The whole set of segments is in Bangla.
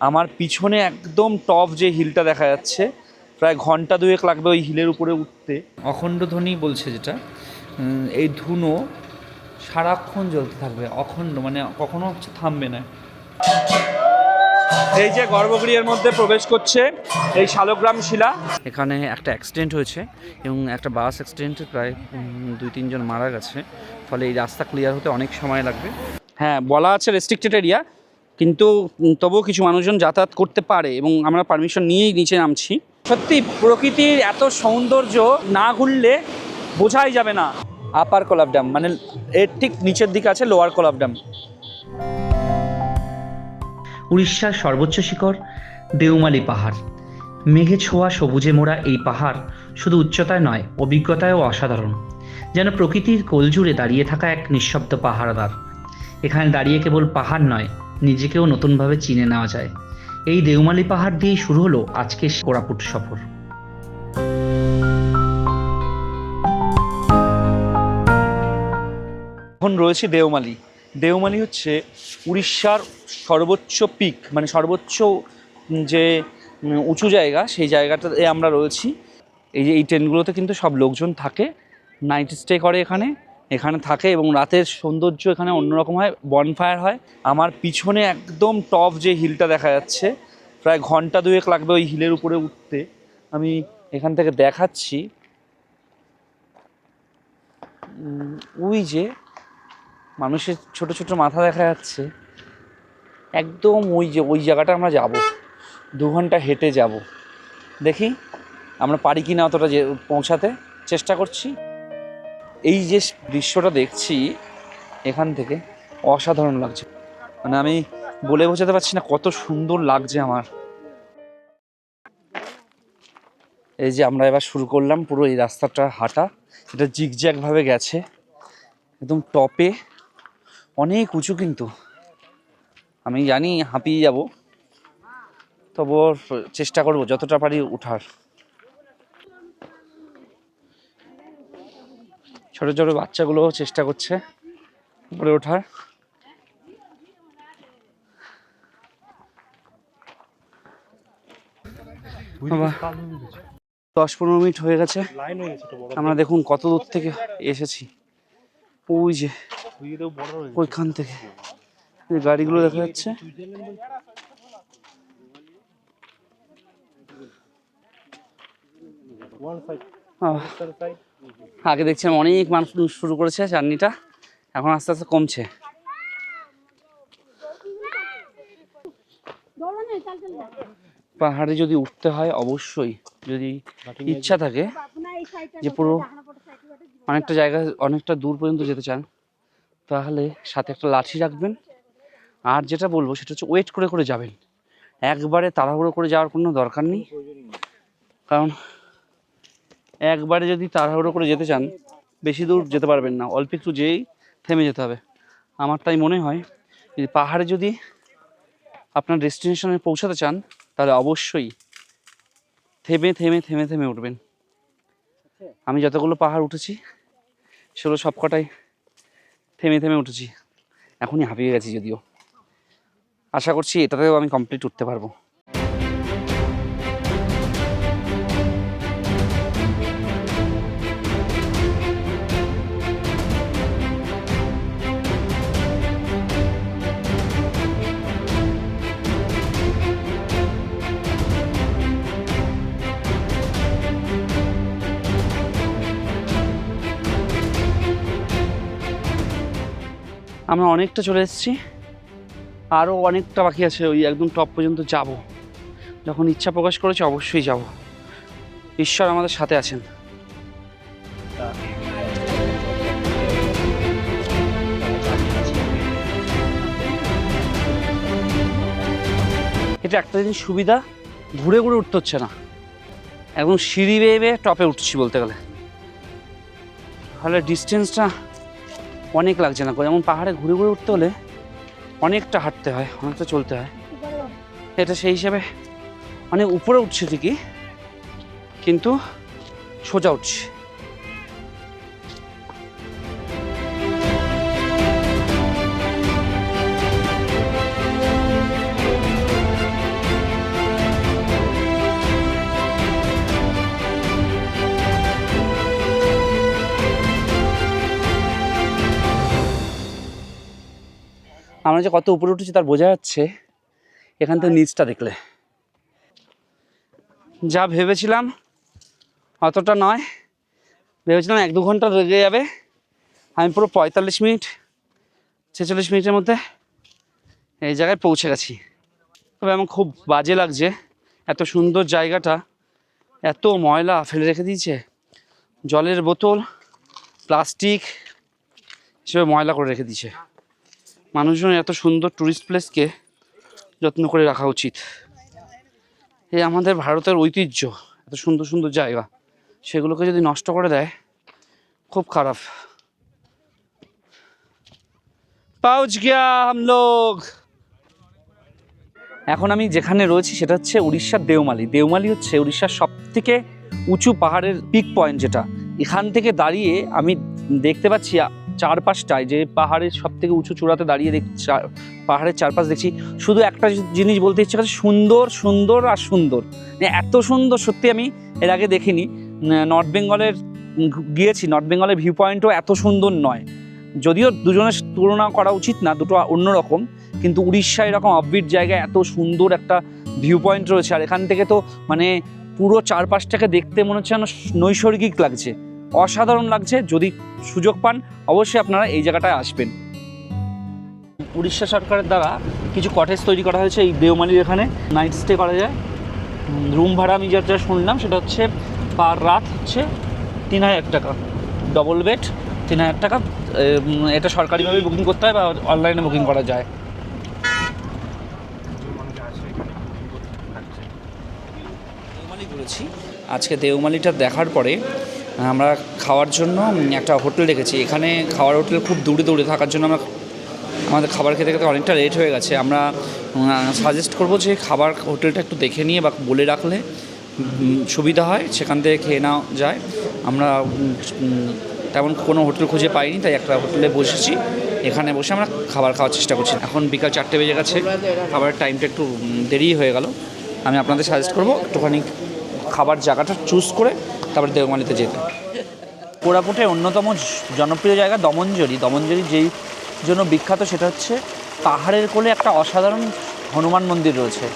আমার পিছনে একদম টপ যে হিলটা দেখা যাচ্ছে প্রায় ঘণ্টা দুয়েক লাগবে ওই হিলের উপরে উঠতে। অখণ্ড ধ্বনি বলছে যেটা। এই ধুনো সারাক্ষণ জ্বলতে থাকবে অখণ্ড মানে কখনো হচ্ছে থামবে না। এই যে গর্ভগৃহের মধ্যে প্রবেশ করছে এই শালগ্রাম শিলা। এখানে একটা অ্যাক্সিডেন্ট হয়েছে এবং একটা বাস অ্যাক্সিডেন্টে প্রায় দুই তিনজন মারা গেছে। ফলে এই রাস্তা ক্লিয়ার হতে অনেক সময় লাগবে। হ্যাঁ বলা আছে রেস্ট্রিক্টেড এরিয়া কিন্তু তবুও কিছু মানুষজন যাতায়াত করতে পারে এবং আমরা পারমিশন নিয়েই নিচে নামছি। সত্যি, প্রকৃতির এত সৌন্দর্য না ঘুরলে বোঝাই যাবে না। আপার কোলাব ড্যাম মানে এর ঠিক নিচের দিকে আছে লোয়ার কোলাব ড্যাম উড়িষ্যার সর্বোচ্চ শিখর দেউমালি পাহাড়। মেঘে ছোঁয়া সবুজে মোড়া এই পাহাড় শুধু উচ্চতায় নয়, অভিজ্ঞতায়ও অসাধারণ। যেন প্রকৃতির কোলজুড়ে দাঁড়িয়ে থাকা এক নিঃশব্দ পাহাড়দার এখানে দাঁড়িয়ে কেবল পাহাড় নয় নিজেকেও নতুনভাবে চিনে নেওয়া যায়। এই দেউমালি পাহাড় দিয়েই শুরু হলো আজকের কোরাপুট সফর। এখন রয়েছে দেওমালি। দেওমালি হচ্ছে উড়িষ্যার সর্বোচ্চ পিক মানে সর্বোচ্চ যে উঁচু জায়গা, সেই জায়গাটাতে আমরা রয়েছি। এই যে, এই ট্রেনগুলোতে কিন্তু সব লোকজন থাকে। নাইট স্টে করে এখানে। এখানে থাকে এবং রাতের সৌন্দর্য এখানে অন্যরকম হয় বনফায়ার হয়। আমার পিছনে একদম টপ যে হিলটা দেখা যাচ্ছে, প্রায় ঘণ্টা দুয়েক লাগবে ওই হিলের উপরে উঠতে। আমি এখান থেকে দেখাচ্ছি। ওই যে মানুষের ছোট ছোট মাথা দেখা যাচ্ছে। একদম ওই যে, ওই জায়গাটা আমরা যাব। দু ঘণ্টা হেঁটে যাব। দেখি আমরা পারি কি না অতটা যে, পৌঁছাতে। চেষ্টা করছি। এই যে দৃশ্যটা দেখছি, এখান থেকে অসাধারণ লাগছে। মানে আমি বলে বোঝাতে পারছি না কত সুন্দর লাগছে আমার। এই যে আমরা এবার শুরু করলাম পুরো এই রাস্তাটা হাঁটা। এটা জিগজ্যাগভাবে গেছে। একদম টপে অনেক উঁচু কিন্তু। আমি জানি হাঁপিয়ে যাব। তবুও চেষ্টা করব যতটা পারি উঠার। ছোট ছোট বাচ্চাগুলো চেষ্টা করছে উপরে ওঠার। দশ পনেরো মিনিট হয়ে গেছে। আমরা দেখুন কত দূর থেকে এসেছি। ওই যে ওইখান থেকে। গাড়িগুলো দেখা যাচ্ছে। আহ, আগে দেখছিলাম অনেক মানুষ শুরু করেছে জার্নিটা এখন আস্তে আস্তে কমছে। পাহাড়ে যদি উঠতে হয় অবশ্যই যদি ইচ্ছা থাকে যে পুরো অনেকটা জায়গা অনেকটা দূর পর্যন্ত যেতে চান তাহলে সাথে একটা লাঠি রাখবেন। আর যেটা বলব সেটা হচ্ছে ওয়েট করে করে যাবেন। একবারে তাড়াহুড়ো করে যাওয়ার কোনো দরকার নেই। কারণ একবারে যদি তাড়াহুড়ো করে যেতে চান, বেশি দূর যেতে পারবেন না। অল্প একটু যেয়েই থেমে যেতে হবে। আমার তাই মনে হয়, যদি পাহাড়ে যদি আপনার ডেস্টিনেশনে পৌঁছাতে চান, তাহলে অবশ্যই থেমে থেমে থেমে থেমে উঠবেন। আমি যতগুলো পাহাড় উঠেছি, সেগুলো সবকটাই থেমে থেমে উঠেছি। এখনই হাঁপিয়ে গেছি যদিও। আশা করছি এটাতেও আমি কমপ্লিট উঠতে পারব। আমরা অনেকটা চলে এসেছি। আরও অনেকটা বাকি আছে, ওই একদম টপ পর্যন্ত যাব। যখন ইচ্ছা প্রকাশ করেছে অবশ্যই যাব। ঈশ্বর আমাদের সাথে আছেন। এটা একটা জিনিস সুবিধা, ঘুরে ঘুরে উঠতে হচ্ছে না। একদম সিঁড়ি বেয়ে বেয়ে টপে উঠছি বলতে গেলে। তাহলে ডিস্টেন্সটা অনেক লাগছে না। যেমন পাহাড়ে ঘুরে ঘুরে উঠতে হলে অনেকটা হাঁটতে হয়, অনেকটা চলতে হয়। এটা সেই হিসাবে অনেক উপরে উঠছে ঠিকই, কিন্তু সোজা উঠছে। আমরা যে কত উপরে উঠেছি তার বোঝা যাচ্ছে। এখান থেকে নিচটা দেখলে। যা ভেবেছিলাম অতটা নয়। ভেবেছিলাম এক দু ঘণ্টা লেগে যাবে। আমি পুরো পঁয়তাল্লিশ মিনিট ছেচল্লিশ মিনিটের মধ্যে এই জায়গায় পৌঁছে গেছি। তবে আমার খুব বাজে লাগছে এত সুন্দর জায়গাটা এত ময়লা ফেলে রেখে দিয়েছে। জলের বোতল প্লাস্টিক হিসেবে ময়লা করে রেখে দিয়েছে। মানুষজন এত সুন্দর ট্যুরিস্ট প্লেসকে যত্ন করে রাখা উচিত। এই আমাদের ভারতের ঐতিহ্য, এত সুন্দর সুন্দর জায়গা, সেগুলোকে যদি নষ্ট করে দেয়, খুব খারাপ। পাউচ গিয়া লোগ। এখন আমি যেখানে রয়েছি সেটা হচ্ছে উড়িষ্যার দেওমালি। দেওমালি হচ্ছে উড়িষ্যার সব থেকে উঁচু পাহাড়ের পিক পয়েন্ট যেটা। এখান থেকে দাঁড়িয়ে আমি দেখতে পাচ্ছি চারপাশটায় যে পাহাড়ের সব থেকে উঁচু চূড়াতে দাঁড়িয়ে দেখ পাহাড়ের চারপাশ দেখছি, শুধু একটা জিনিস বলতে ইচ্ছে করছে, সুন্দর সুন্দর আর সুন্দর। মানে এত সুন্দর, সত্যি আমি এর আগে দেখিনি। নর্থ বেঙ্গলের গিয়েছি, নর্থ বেঙ্গলের ভিউ পয়েন্টও এত সুন্দর নয়। যদিও দুজনের তুলনা করা উচিত না, দুটো অন্যরকম কিন্তু উড়িষ্যা এরকম অফবিট জায়গায় এত সুন্দর একটা ভিউ পয়েন্ট রয়েছে, আর এখান থেকে তো মানে পুরো চারপাশটাকে দেখতে মনে হচ্ছে যেন নৈসর্গিক লাগছে। অসাধারণ লাগছে, যদি সুযোগ পান, অবশ্যই আপনারা এই জায়গাটায় আসবেন। উড়িষ্যা সরকারের দ্বারা কিছু কটেজ তৈরি করা হয়েছে এই দেওমালির এখানে। নাইট স্টে করা যায়। রুম ভাড়া আমি যা যা শুনলাম, সেটা হচ্ছে পার রাত হচ্ছে তিন হাজার টাকা। ডবল বেড তিন হাজার টাকা। এটা সরকারিভাবে বুকিং করতে হয় বা অনলাইনে বুকিং করা যায়। ঘুরেছি। আজকে দেওমালিটা দেখার পরে আমরা খাওয়ার জন্য একটা হোটেল দেখেছি। এখানে খাওয়ার হোটেল খুব দূরে দূরে থাকার জন্য আমরা আমাদের খাবার খেতে খেতে অনেকটা লেট হয়ে গেছে। আমরা সাজেস্ট করব যে খাবার হোটেলটা একটু দেখে নিয়ে বা বলে রাখলে সুবিধা হয়, সেখান থেকে খেয়ে নেওয়া যায়। আমরা তেমন কোনো হোটেল খুঁজে পাইনি, তাই একটা হোটেলে বসেছি। এখানে বসে আমরা খাবার খাওয়ার চেষ্টা করছি। এখন বিকাল চারটে বেজে গেছে, খাবারের টাইমটা একটু দেরি হয়ে গেল। আমি আপনাদের সাজেস্ট করব একটুখানি খাবার জায়গাটা চুজ করে তারপরে দেওমালিতে যেতে। কোরাপুটে অন্যতম জনপ্রিয় জায়গা দমনজরি। দমনজরি যেই জন্য বিখ্যাত সেটা হচ্ছে পাহাড়ের কোলে একটা অসাধারণ হনুমান মন্দির রয়েছে।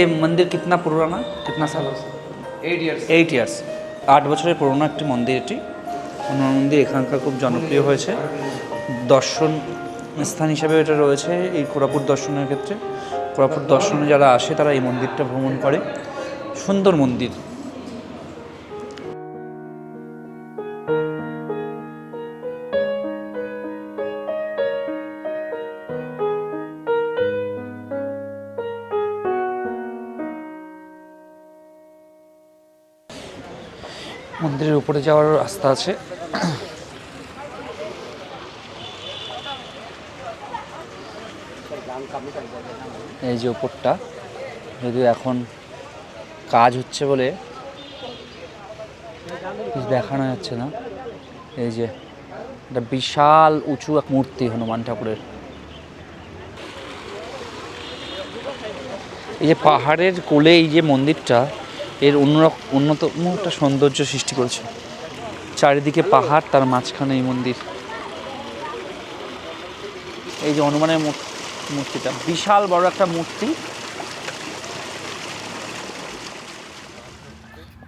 এই মন্দির কিতনা পুরোনো? কিতনা সাল এইট ইয়ার্স এইট ইয়ার্স আট বছরের পুরোনো একটি মন্দির এটি। হনুমান মন্দির এখানকার খুব জনপ্রিয় হয়েছে। দর্শন স্থান হিসাবে এটা রয়েছে এই কোরাপুর দর্শনের ক্ষেত্রে। কোরাপুর দর্শনে যারা আসে তারা এই মন্দিরটা ভ্রমণ করে। সুন্দর মন্দির। যাওয়ার রাস্তা আছে। এই যে ওপরটা, যদিও এখন কাজ হচ্ছে বলে কিছু দেখানো যাচ্ছে না। এই যে একটা বিশাল উঁচু এক মূর্তি হনুমান ঠাকুরের। এই যে পাহাড়ের কোলে এই যে মন্দিরটা, এর অন্যরকম অন্যতম একটা সৌন্দর্য সৃষ্টি করেছে। চারিদিকে পাহাড়, তার মাঝখানে এই মন্দির। এই যে হনুমানের মূর- মূর্তিটা, বিশাল বড় একটা মূর্তি।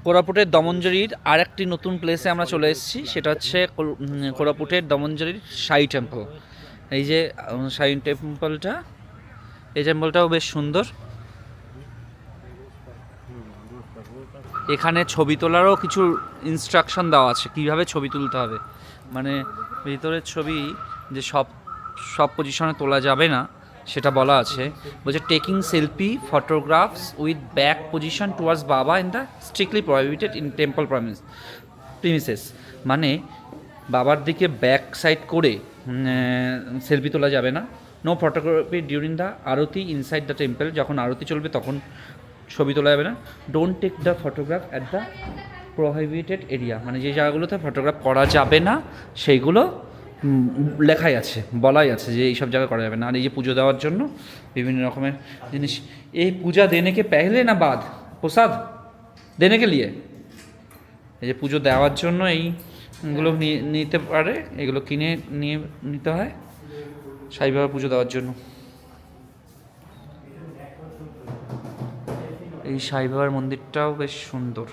কোরাপুটের দমনজরির আর একটি নতুন প্লেসে আমরা চলে এসেছি, সেটা হচ্ছে কোরাপুটের দমনজরির সাই টেম্পল এই যে সাই টেম্পলটা এই টেম্পলটাও বেশ সুন্দর। এখানে ছবি তোলারও কিছু ইনস্ট্রাকশন দেওয়া আছে। কীভাবে ছবি তুলতে হবে? মানে ভিতরের ছবি যে সব সব পজিশনে তোলা যাবে না, সেটা বলা আছে। বলছে taking selfie photographs with back position towards Baba in the strictly prohibited in temple promise premises মানে বাবার দিকে ব্যাক সাইড করে সেলফি তোলা যাবে না। No photography during the aarti inside the temple যখন আরতি চলবে, তখন ছবি তোলা যাবে না। Don't take the photograph at the prohibited area মানে যে জায়গাগুলোতে ফটোগ্রাফ করা যাবে না, সেইগুলো লেখাই আছে, বলাই আছে যে এইসব জায়গায় করা যাবে না। আর এই যে পুজো দেওয়ার জন্য বিভিন্ন রকমের জিনিস। এই পূজা দেনেকে পেহলে না বাদ? প্রসাদ দেনেকে লিয়ে? এই যে পুজো দেওয়ার জন্য এইগুলো নিতে পারে, এগুলো কিনে নিয়ে নিতে হয়। সাই বাবা পুজো দেওয়ার জন্য। এই সাই বাবার মন্দিরটাও বেশ সুন্দর।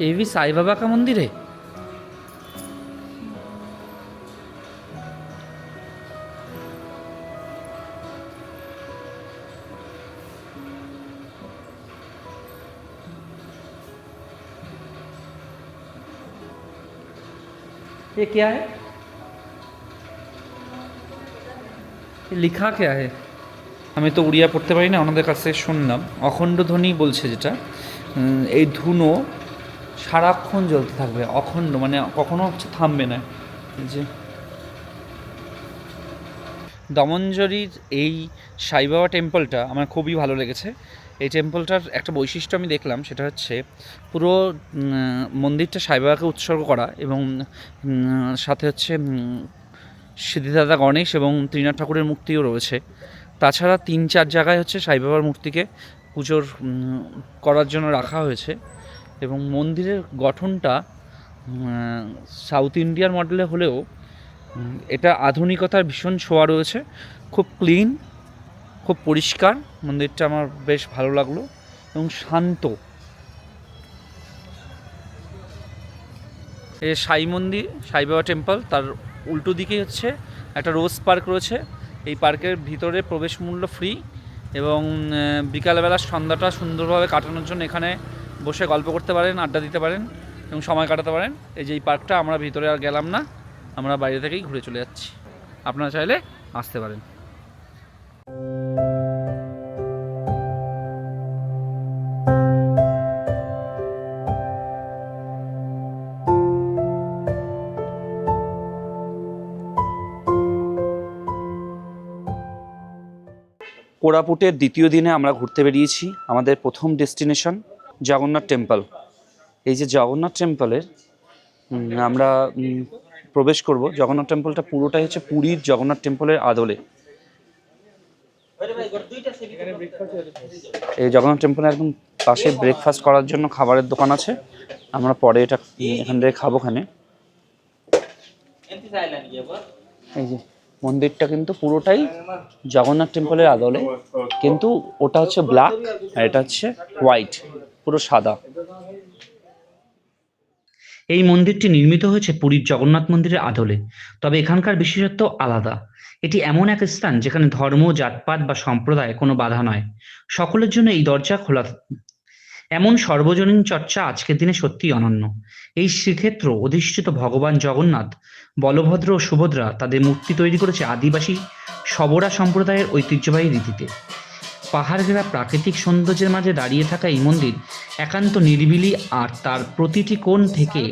ये भी साईं बाबा का मंदिर है ये क्या है ये लिखा क्या है আমি তো উড়িয়া পড়তে পারি না ওনাদের কাছে শুনলাম অখণ্ড ধ্বনি বলছে যেটা উম, এই ধুনো সারাক্ষণ জ্বলতে থাকবে অখণ্ড মানে কখনো হচ্ছে থামবে না। যে দমনজরির এই সাইবাবা টেম্পলটা আমার খুবই ভালো লেগেছে। এই টেম্পলটার একটা বৈশিষ্ট্য আমি দেখলাম সেটা হচ্ছে পুরো মন্দিরটা সাইবাবাকে উৎসর্গ করা এবং সাথে হচ্ছে উম, সিদ্ধিদাতা গণেশ এবং ত্রিনাথ ঠাকুরের মূর্তিও রয়েছে। তাছাড়া তিন চার জায়গায় হচ্ছে সাইবাবার মূর্তিকে পুজোর করার জন্য রাখা হয়েছে। এবং মন্দিরের গঠনটা সাউথ ইন্ডিয়ার মডেলে হলেও এটা আধুনিকতার ভীষণ ছোঁয়া রয়েছে। খুব ক্লিন, খুব পরিষ্কার। মন্দিরটা আমার বেশ ভালো লাগল এবং শান্ত। এই সাই মন্দির, সাই বাবা টেম্পল, তার উল্টো দিকেই হচ্ছে একটা রোজ পার্ক রয়েছে। এই পার্কের ভিতরে প্রবেশ মূল্য ফ্রি এবং বিকালবেলা সন্ধ্যাটা সুন্দরভাবে কাটানোর জন্য এখানে বসে গল্প করতে পারেন, আড্ডা দিতে পারেন এবং সময় কাটাতে পারেন। এই যে এই পার্কটা, আমরা ভিতরে আর গেলাম না। আমরা বাইরে থেকেই ঘুরে চলে যাচ্ছি। আপনারা চাইলে আসতে পারেন। কোরাপুটের দ্বিতীয় দিনে আমরা ঘুরতে বেরিয়েছি। আমাদের প্রথম ডেস্টিনেশন জগন্নাথ টেম্পল। এই যে জগন্নাথ টেম্পলের আমরা প্রবেশ করব। জগন্নাথ টেম্পলটা পুরোটাই হচ্ছে পুরীর জগন্নাথ টেম্পলের আদলে। এই জগন্নাথ টেম্পলের একদম পাশে ব্রেকফাস্ট করার জন্য খাবারের দোকান আছে। আমরা পরে এটা এখান থেকে খাব খানে এই যে মন্দিরটা কিন্তু পুরোটাই জগন্নাথ টেম্পলের আদলে। কিন্তু ওটা হচ্ছে ব্ল্যাক আর এটা হচ্ছে হোয়াইট পুরো সাদা। এই মন্দিরটি নির্মিত হয়েছে পুরীর জগন্নাথ মন্দিরের আদলে, তবে এখানকার বিশেষত্ব আলাদা। এটি এমন এক স্থান যেখানে ধর্ম, জাতপাত বা সম্প্রদায় কোনো বাধা নয়। সকলের জন্য এই দরজা খোলা এমন সর্বজনীন চর্চা আজকের দিনে সত্যিই অনন্য। এই শ্রীক্ষেত্র অধিষ্ঠিত ভগবান জগন্নাথ, বলভদ্র ও সুভদ্রা তাদের মূর্তি তৈরি করেছে আদিবাসী সবরা সম্প্রদায়ের ঐতিহ্যবাহী রীতিতে। পাহাড় ঘেরা প্রাকৃতিক সৌন্দর্যের মাঝে দাঁড়িয়ে থাকা এই মন্দির একান্ত নিরিবিলি আর তার প্রতিটি কোণ থেকে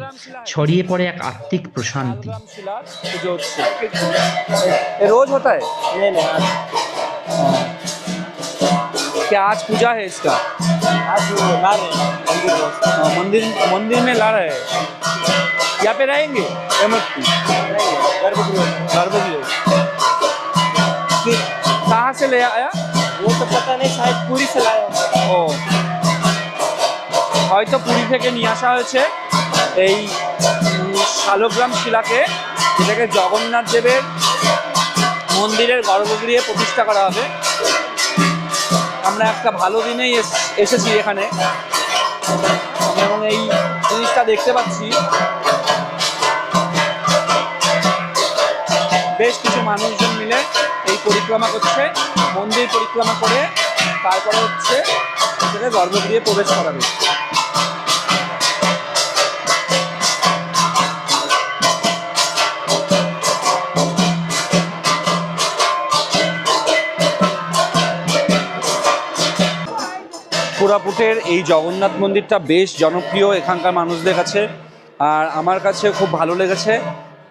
ছড়িয়ে পড়ে এক আত্মিক প্রশান্তি रोज होता है क्या आज पूजा है इसका हाँ, मंदिर मंदिर में ला रहे हैं यहाँ पे रहेंगे गर्भगृह कि- कहाँ से ले आया वो तो पता नहीं शायद पूरी से लाया ও হয়তো পুরী থেকে নিয়ে আসা হয়েছে এই উম, শালগ্রাম শিলাকে যেটাকে জগন্নাথ দেবের মন্দিরের গর্ভগৃহে প্রতিষ্ঠা করা হবে আমরা আমরা একটা ভালো দিনেই এস- এসেছি এখানে এবং এই জিনিসটা দেখতে পাচ্ছি বেশ কিছু মানুষজন মিলে এই পরিক্রমা করছে, মন্দির পরিক্রমা করে, তারপরে হচ্ছে ভিতরে গর্ভগৃহে প্রবেশ করাবে কোরাপুটের এই জগন্নাথ মন্দিরটা বেশ জনপ্রিয় এখানকার মানুষদের কাছে, আর আমার কাছে খুব ভালো লেগেছে।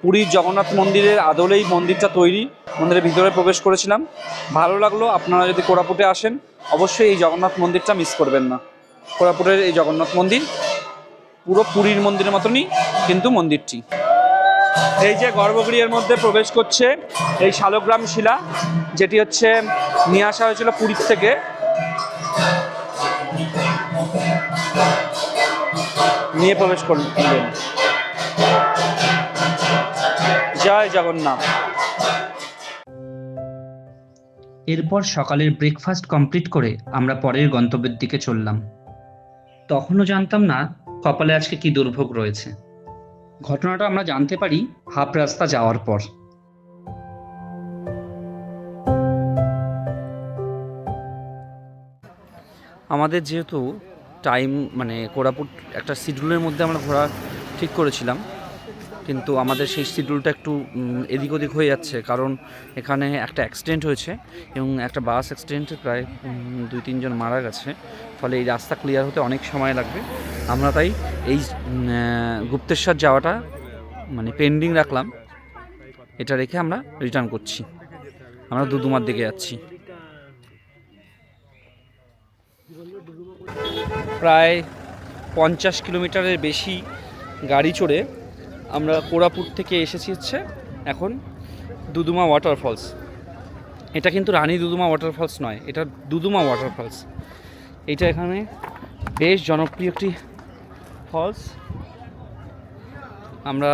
পুরীর জগন্নাথ মন্দিরের আদলেই মন্দিরটা তৈরি। মন্দিরের ভিতরে প্রবেশ করেছিলাম। ভালো লাগল, আপনারা যদি কোরাপুটে আসেন, অবশ্যই এই জগন্নাথ মন্দিরটা মিস করবেন না। কোরাপুটের এই জগন্নাথ মন্দির পুরো পুরীর মন্দিরের মতনই কিন্তু মন্দিরটি। এই যে গর্ভগৃহের মধ্যে প্রবেশ করছে এই শালগ্রাম শিলা, যেটি হচ্ছে নিয়ে আসা হয়েছিল পুরীর থেকে। নিয়ে প্রবেশ করলেন। জয় জগন্নাথ। এরপর সকালের ব্রেকফাস্ট কমপ্লিট করে আমরা পরের গন্তব্যের দিকে চললাম। তখনও জানতাম না কপালে আজকে কি দুর্ভোগ রয়েছে। ঘটনাটা আমরা জানতে পারি হাফ রাস্তা যাওয়ার পর। আমাদের যেহেতু টাইম মানে কোরাপুট একটা শিডিউলের মধ্যে আমরা ঘোরা ঠিক করেছিলাম। কিন্তু আমাদের সেই শিডিউলটা একটু এদিক ওদিক হয়ে যাচ্ছে। কারণ এখানে একটা অ্যাক্সিডেন্ট হয়েছে এবং একটা বাস অ্যাক্সিডেন্টে প্রায় দুই, তিনজন মারা গেছে। ফলে এই রাস্তা ক্লিয়ার হতে অনেক সময় লাগবে। আমরা তাই এই গুপ্তেশ্বর যাওয়াটা মানে পেন্ডিং রাখলাম। এটা রেখে আমরা রিটার্ন করছি। আমরা দুদুমার দিকে যাচ্ছি। প্রায় পঞ্চাশ কিলোমিটারের বেশি গাড়ি চড়ে আমরা কোরাপুট থেকে এসেছি হচ্ছে এখন দুদুমা ওয়াটারফলস এটা কিন্তু রানী দুদুমা ওয়াটারফলস নয়, এটা দুদুমা ওয়াটারফলস এটা এখানে বেশ জনপ্রিয় একটি ফলস আমরা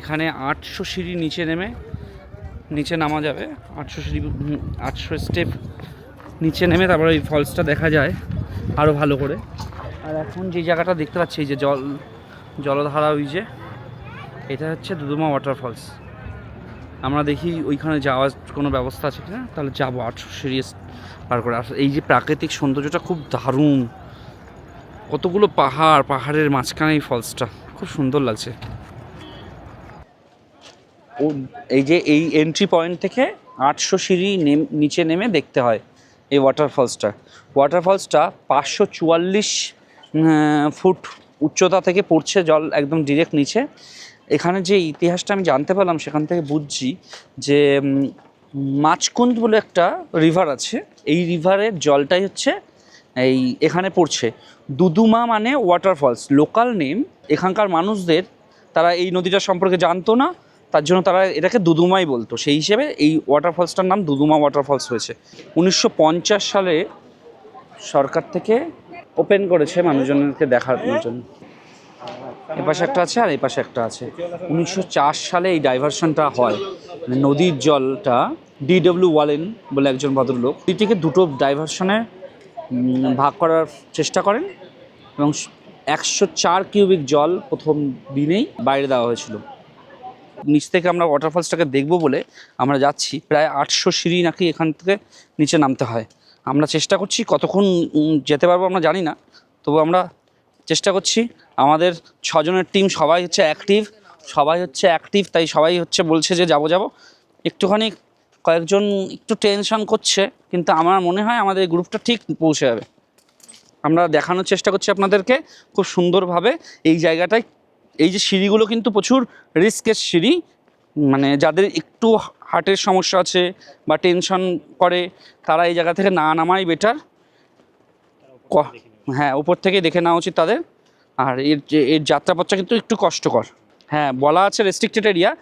এখানে আটশো সিঁড়ি নিচে নেমে, নিচে নামা যাবে। আটশো সিঁড়ি আটশো স্টেপ নিচে নেমে তারপরে ওই ফলসটা দেখা যায় আরও ভালো করে। আর এখন যে জায়গাটা দেখতে পাচ্ছি যে জল জলধারা ওই যে, এটা হচ্ছে দুদুমা ওয়াটারফলস আমরা দেখি ওইখানে যাওয়ার কোনো ব্যবস্থা আছে কিনা, তাহলে যাব, আটশো সিরিয়াস পার করে। আর এই যে প্রাকৃতিক সৌন্দর্যটা খুব দারুণ। কতগুলো পাহাড়, পাহাড়ের মাঝখানে এই ফলসটা খুব সুন্দর লাগছে। ও, এই যে এই এন্ট্রি পয়েন্ট থেকে আটশো সিঁড়ি নিচে নেমে দেখতে হয় এই ওয়াটারফলসটা ওয়াটারফলসটা পাঁচশো চুয়াল্লিশ ফুট উচ্চতা থেকে পড়ছে জল একদম ডিরেক্ট নিচে। এখানে যে ইতিহাসটা আমি জানতে পারলাম, সেখান থেকে বুঝছি যে মাছকুন্দ বলে একটা রিভার আছে। এই রিভারের জলটাই হচ্ছে এই এখানে পড়ছে। দুদুমা মানে ওয়াটারফলস লোকাল নেম এখানকার মানুষদের তারা এই নদীটা সম্পর্কে জানতো না, তার জন্য তারা এটাকে দুদুমাই বলতো। সেই হিসেবে এই ওয়াটারফলসটার নাম দুদুমা ওয়াটারফলস হয়েছে। উনিশশো পঞ্চাশ সালে সরকার থেকে ওপেন করেছে মানুষজনকে দেখার জন্য। এ পাশে একটা আছে আর এই পাশে একটা আছে। উনিশশো চার সালে এই ডাইভারশনটা হয়। মানে নদীর জলটা ডিডব্লিউ ওয়ালেন বলে একজন ভদ্রলোক এটিকে দুটো ডাইভারশনে ভাগ করার চেষ্টা করেন এবং একশো চার কিউবিক জল প্রথম দিনেই বাইরে দেওয়া হয়েছিল। নিচ থেকে আমরা ওয়াটারফলসটাকে দেখব বলে আমরা যাচ্ছি। প্রায় আটশো সিঁড়ি নাকি এখান থেকে নিচে নামতে হয়। আমরা চেষ্টা করছি, কতক্ষণ যেতে পারব আমরা জানি না, তবু আমরা চেষ্টা করছি। আমাদের ছজনের টিম সবাই হচ্ছে অ্যাক্টিভ সবাই হচ্ছে অ্যাক্টিভ তাই সবাই হচ্ছে বলছে যে যাব যাব। একটুখানি কয়েকজন একটু টেনশন করছে, কিন্তু আমার মনে হয় আমাদের গ্রুপটা ঠিক পৌঁছে যাবে। আমরা দেখানোর চেষ্টা করছি আপনাদেরকে, খুব সুন্দরভাবে এই জায়গাটায়, এই যে সিঁড়িগুলো কিন্তু প্রচুর রিস্কের সিঁড়ি মানে যাদের একটু হার্টের সমস্যা আছে বা টেনশন করে তারা এই জায়গা থেকে না নামাই বেটার হ্যাঁ উপর থেকে দেখে নেওয়া উচিত তাদের। আর এর যে এর যাত্রাপথটা কিন্তু একটু কষ্টকর। হ্যাঁ বলা আছে রেস্ট্রিক্টেড এরিয়া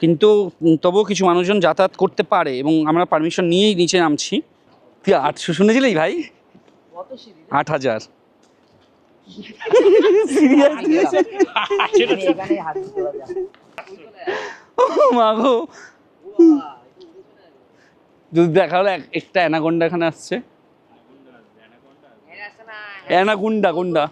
কিন্তু তবুও কিছু মানুষজন যাতায়াত করতে পারে এবং আমরা পারমিশন নিয়েই নিচে নামছি। তুই আটশো শুনেছিলি ভাই? আট হাজার। ও মা গো। যদি দেখা হলো একটা অ্যানাকোন্ডা এখানে আসছে। অ্যানাকোন্ডা গুন্ডা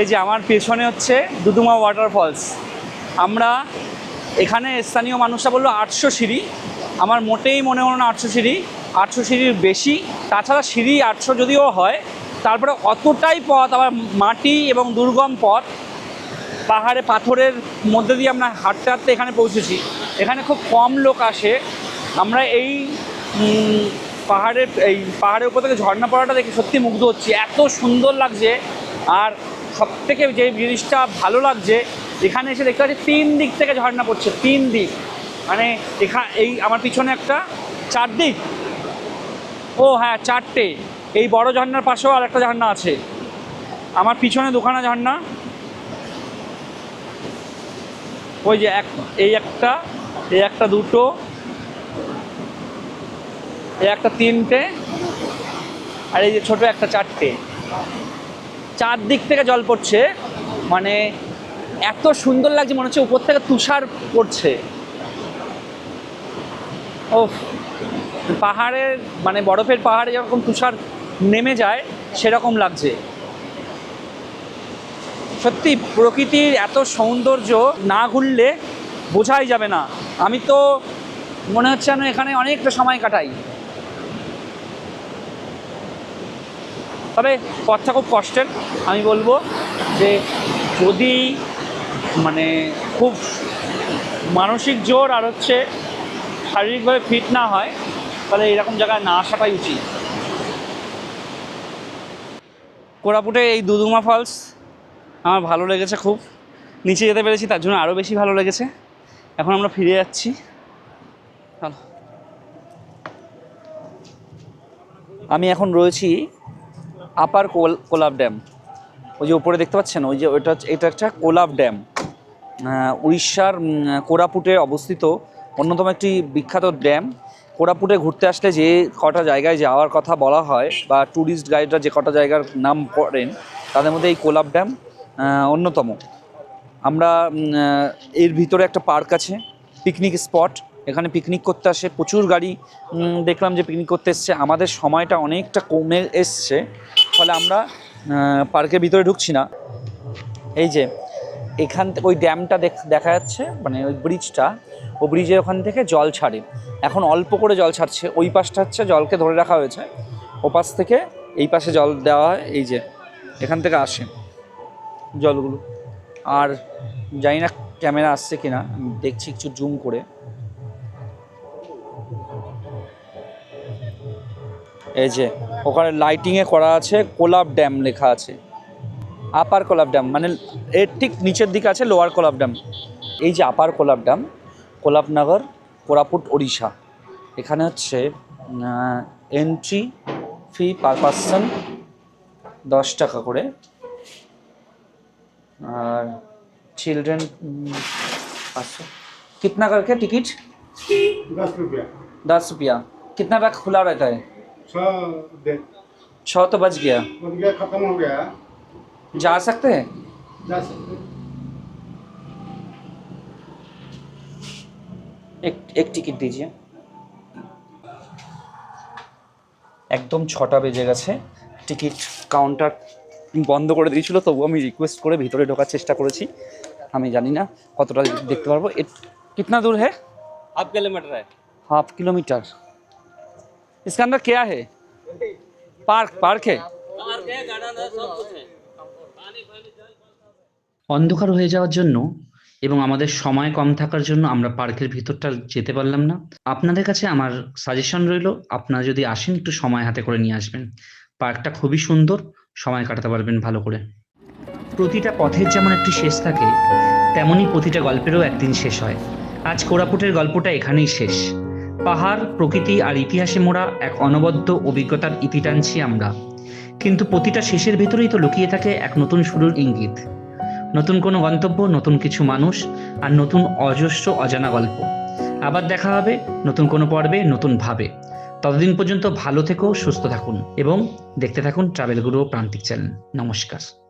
এই যে আমার পেছনে হচ্ছে দুদুমা ওয়াটারফলস আমরা এখানে স্থানীয় মানুষরা বলল আটশো সিঁড়ি। আমার মোটেই মনে হলো না আটশো সিঁড়ি। আটশো সিঁড়ির বেশি। তাছাড়া সিঁড়ি আটশো যদিও হয়, তারপরে অতটাই পথ, আবার মাটি এবং দুর্গম পথ। পাহাড়ে পাথরের মধ্যে দিয়ে আমরা হাঁটতে হাঁটতে এখানে পৌঁছেছি। এখানে খুব কম লোক আসে। আমরা এই পাহাড়ের এই পাহাড়ের উপর থেকে ঝর্ণা পড়াটা দেখে সত্যি মুগ্ধ হচ্ছি। এত সুন্দর লাগছে। আর সব থেকে যে জিনিসটা ভালো লাগছে, এখানে এসে দেখতে পাচ্ছি তিন দিক থেকে ঝর্ণা পড়ছে, তিন দিক। মানে এখা, এই আমার পিছনে একটা চার দিক ও হ্যাঁ চারটে। এই বড় ঝর্ণার পাশেও আর একটা ঝর্ণা আছে। আমার পিছনে দুখানা ঝর্ণা। ওই যে এক, এই একটা এই একটা দুটো, এই একটা তিনটে, আর এই যে ছোট একটা চারটে। চার দিক থেকে জল পড়ছে। মানে এত সুন্দর লাগছে, মনে হচ্ছে উপর থেকে তুষার পড়ছে। ও পাহাড়ের মানে বরফের পাহাড়ে যেরকম তুষার নেমে যায়, সেরকম লাগছে। সত্যি, প্রকৃতির এত সৌন্দর্য না ঘুরলে বোঝাই যাবে না। আমি তো মনে হচ্ছে যেন এখানে অনেকটা সময় কাটাই। তবে পথটা খুব কষ্টের। আমি বলব যে যদি মানে খুব মানসিক জোর আর হচ্ছে শারীরিকভাবে ফিট না হয়, তাহলে এরকম জায়গায় না আসাটাই উচিত। কোরাপুটে এই দুদুমা ফলস আমার ভালো লেগেছে খুব। নিচে যেতে পেরেছি, তার জন্য আরও বেশি ভালো লেগেছে। এখন আমরা ফিরে যাচ্ছি। আমি এখন রয়েছি আপার কোল কোলাব ড্যাম ওই যে উপরে দেখতে পাচ্ছেন? ওই যে ওইটা এটা একটা কোলাব ড্যাম উড়িষ্যার কোরাপুটে অবস্থিত অন্যতম একটি বিখ্যাত ড্যাম কোরাপুটে ঘুরতে আসলে যে কটা জায়গায় যাওয়ার কথা বলা হয় বা ট্যুরিস্ট গাইডরা যে কটা জায়গার নাম করেন, তাদের মধ্যে এই কোলাব ড্যাম অন্যতম। আমরা এর ভিতরে একটা পার্ক আছে পিকনিক স্পট এখানে পিকনিক করতে আসে, প্রচুর গাড়ি দেখলাম যে পিকনিক করতে এসছে। আমাদের সময়টা অনেকটা কমে এসছে। ফলে আমরা পার্কের ভিতরে ঢুকছি না। এই যে, এখান ওই ড্যামটা দেখ- যাচ্ছে মানে ওই ব্রিজটা, ও ব্রিজের ওখান থেকে জল ছাড়ে। এখন অল্প করে জল ছাড়ছে, ওই পাশটা হচ্ছে জলকে ধরে রাখা হয়েছে। ও পাশ থেকে এই পাশে জল দেওয়া হয়, এই যে, এখান থেকে আসে জলগুলো। আর জানি না ক্যামেরা আসছে কিনা দেখছি একটু জুম করে। এই যে ওখানে লাইটিংয়ে করা আছে কোলাব ড্যাম লেখা আছে আপার কোলাব ড্যাম মানে এর ঠিক নিচের দিকে আছে লোয়ার কোলাব ড্যাম এই যে আপার কোলাব ড্যাম কোলাবনগর কোরাপুট ওড়িশা এখানে হচ্ছে এন্ট্রি ফি পার পার্সন দশ টাকা করে और चिल्ड्रन पाँच कितना करके टिकट दस रुपया दस रुपया कितना तक खुला रहता है छः दे छः तो बज गया बन गया खत्म हो गया जा सकते हैं जा सकते एक एक टिकट दीजिए একদম ছটা বেজে গেছে টিকিট কাউন্টার বন্ধ করে দিয়েছিল তবু আমি রিকোয়েস্ট করে ভিতরে ঢোকার চেষ্টা করেছি আমি জানি না কতটা দেখতে পারবো এ কিতনা দূর है हाफ किलोमीटर है हाफ किलोमीटर इसके अंदर क्या है पार्क पार्क है অন্ধকার হয়ে যাওয়ার জন্য এবং আমাদের সময় কম থাকার জন্য আমরা পার্কের ভিতরটা যেতে পারলাম না আপনাদের কাছে আমার সাজেশন রইল আপনারা যদি আসেন একটু সময় হাতে করে নিয়ে আসবেন পার্কটা খুবই সুন্দর সময় কাটাতে পারবেন ভালো করে প্রতিটা পথের যেমন একটি শেষ থাকে তেমনই প্রতিটা গল্পেরও একদিন শেষ হয় আজ কোরাপুটের গল্পটা এখানেই শেষ পাহাড়, প্রকৃতি আর ইতিহাসে মোড়া এক অনবদ্য অভিজ্ঞতার ইতি টানছি আমরা। কিন্তু প্রতিটা শেষের ভেতরেই তো লুকিয়ে থাকে এক নতুন শুরুর ইঙ্গিত। নতুন কোনো গন্তব্য, নতুন কিছু মানুষ আর নতুন অজস্র অজানা গল্প। আবার দেখা হবে নতুন কোনো পর্বে, নতুন ভাবে। ততদিন পর্যন্ত ভালো থেকো, সুস্থ থাকুন এবং দেখতে থাকুন ট্রাভেল গুরু প্রান্তিক চ্যানেল। নমস্কার।